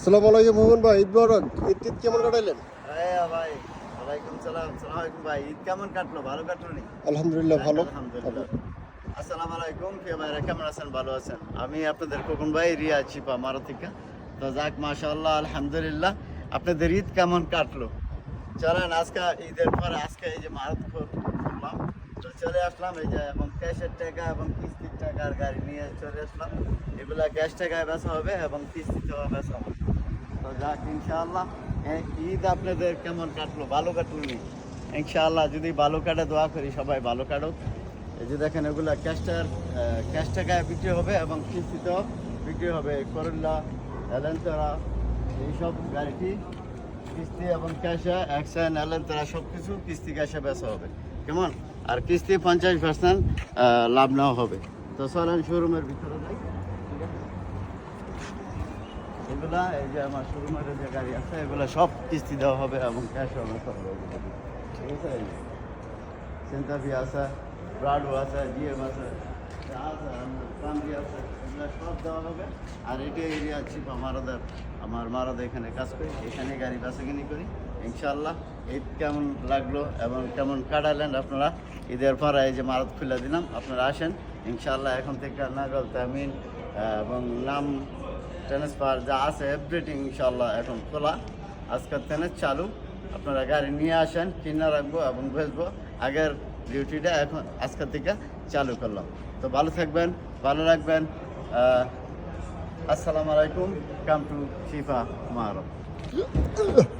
আসসালামু আলাইকুম মোহন ভাই ঈদ মোবারক। ঈদ ঈদ কেমন কাটাইলেন? হ্যাঁ ভাই ওয়ালাইকুম সালাম ভাই। ঈদ কেমন কাটলো? ভালো কাটলো নি আলহামদুলিল্লাহ ভালো। আলহামদুলিল্লাহ। আসসালামু আলাইকুম প্রিয় ভাইরা কেমন আছেন? ভালো আছেন? আমি আপনাদের কোকন ভাই রিয়া চিপা মারতিকা। তো যাক মাশাআল্লাহ আলহামদুলিল্লাহ আপনাদের ঈদ কেমন কাটলো? চলেন আজকে ঈদের পরে আজকে এই যে মারত তো চলে আসলাম, এই যে এবং ক্যাশের টাকা এবং কিস্তির টাকার গাড়ি নিয়ে চলে আসলাম। এগুলা ক্যাশ টাকায় বেচা হবে এবং কিস্তিতেও বেচা হবে। তো যাক, ইনশাআল্লাহ ঈদ আপনাদের কেমন কাটলো? ভালো কাটলো ইনশাআল্লাহ, যদি ভালো কাটে, দোয়া করি, সবাই ভালো কাটুক। এই যে দেখেন, এগুলা ক্যাশটার ক্যাশ টাকায় বিক্রি হবে এবং কিস্তিতেও বিক্রি হবে। করল্লা এলেন্তরা এইসব গাড়িটি। কিস্তি এবং ক্যাশে অ্যাকশন এলেন্তরা সব কিছু কিস্তি ক্যাশে বেচা হবে। কেমন? আর কিস্তি পঞ্চাশ পার্সেন্ট লাভ নেওয়া হবে। তো চলেন শোরুমের ভিতরে যাই। এগুলা, এই যে আমার শোরুমের যে গাড়ি আছে, এগুলা সব কিস্তি দেওয়া হবে এবং ক্যাশ হবে। সব। ঠিক আছে? সেন্টাফি আছে ব্রাডো আছে জিএম আছে আছে আর এটা এরিয়া ছিপ আমারদের, আমার মারাদা এখানে কাজ করি, এখানে গাড়ি বেচাকিনি করি। ইনশাল্লাহ ঈদ কেমন লাগল এবং কেমন কাটালেন আপনারা, ঈদের পর এই যে মারাদ খুলে দিলাম, আপনারা আসেন। ইনশাল্লাহ এখন থেকে নাগল তামিন এবং নাম ট্রান্সফার যা আছে এভরিথিং ইনশাল্লাহ এখন খোলা। আজকের ট্রেনে চালু, আপনারা গাড়ি নিয়ে আসেন, কিনে রাখব এবং বেচবো আগের ডিউটিটা এখন আজকের থেকে চালু করলাম। তো ভালো থাকবেন, ভালো রাখবেন আসসালামু আলাইকুম কাম টু শিফা মারব